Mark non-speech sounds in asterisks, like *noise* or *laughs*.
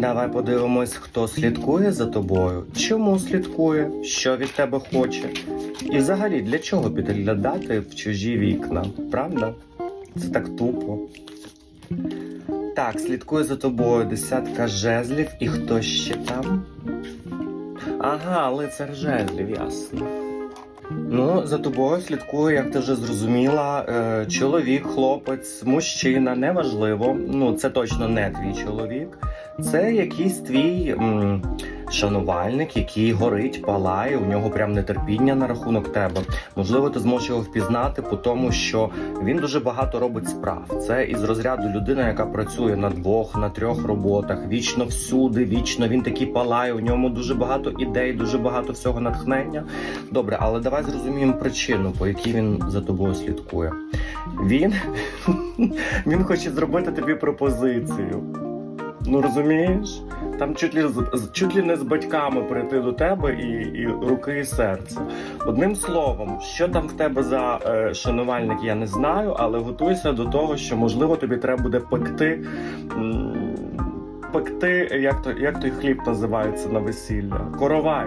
Давай подивимось, хто слідкує за тобою, чому слідкує, що від тебе хоче. І взагалі для чого підглядати в чужі вікна, правда? Це так тупо. Так, слідкує за тобою десятка жезлів і хто ще там? Ага, лицар жезлів, ясно. Ну, за тобою слідкує, як ти вже зрозуміла, е, чоловік, хлопець, мужчина, неважливо. Ну, це точно не твій чоловік. Це якийсь твій м, шанувальник, який горить, палає, у нього прям нетерпіння на рахунок тебе. Можливо, ти зможеш його впізнати по тому, що він дуже багато робить справ. Це із розряду людина, яка працює на двох, на трьох роботах, вічно всюди, вічно він такий палає. У ньому дуже багато ідей, дуже багато всього натхнення. Добре, але давай зрозуміємо причину, по якій він за тобою слідкує. Він, *laughs* він хоче зробити тобі пропозицію. Ну розумієш? Там чуть ли, чуть ли не з батьками прийти до тебе і, і руки і серце. Одним словом, що там в тебе за е, шанувальник, я не знаю, але готуйся до того, що можливо тобі треба буде пекти. Пекти, як, то, як той хліб називається на весілля? Коровай.